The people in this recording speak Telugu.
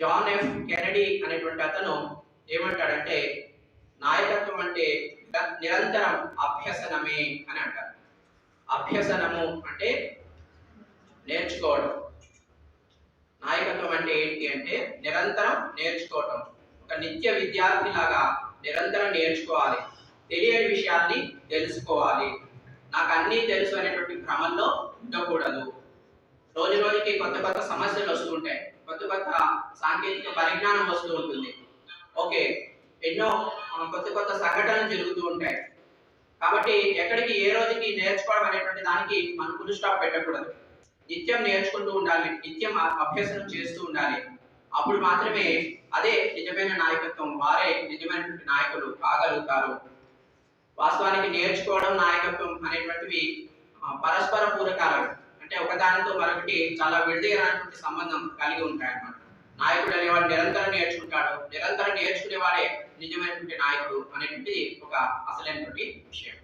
జాన్ ఎఫ్ కెనడీ అనేటువంటి అతను ఏమంటాడంటే నాయకత్వం అంటే నిరంతరం అభ్యసనమే అని అంటారు. అభ్యసనము అంటే నేర్చుకోవడం. నాయకత్వం అంటే ఏంటి అంటే నిరంతరం నేర్చుకోవటం. ఒక నిత్య విద్యార్థి లాగా నిరంతరం నేర్చుకోవాలి. తెలియని విషయాన్ని తెలుసుకోవాలి. నాకు అన్నీ తెలుసు అనేటువంటి భ్రమంలో ఉండకూడదు. రోజు రోజుకి కొత్త కొత్త సమస్యలు వస్తుంటాయి కొత్త కొత్త సాంకేతిక పరిజ్ఞానం వస్తూ ఉంటుంది. ఓకే ఎన్నో కొత్త కొత్త సంఘటనలు జరుగుతూ ఉంటాయి. కాబట్టి ఎక్కడికి ఏ రోజుకి నేర్చుకోవడం అనేటువంటి దానికి మనం ఫుల్ స్టాప్ పెట్టకూడదు. నిత్యం నేర్చుకుంటూ ఉండాలి నిత్యం అభ్యసనం చేస్తూ ఉండాలి. అప్పుడు మాత్రమే అదే నిజమైన నాయకత్వం వారే నిజమైనటువంటి నాయకులు కాగలుగుతారు. వాస్తవానికి నేర్చుకోవడం నాయకత్వం అనేటువంటివి పరస్పర పూరకాలు అంటే ఒకదానితో మరొకటి చాలా విడదీయనటువంటి సంబంధం కలిగి ఉంటాయి అన్నమాట నాయకుడు అనేవాడు నిరంతరం నేర్చుకుంటాడు. నిరంతరం నేర్చుకునేవాడే నిజమైనటువంటి నాయకుడు అనేటువంటిది ఒక అసలైనటువంటి విషయం.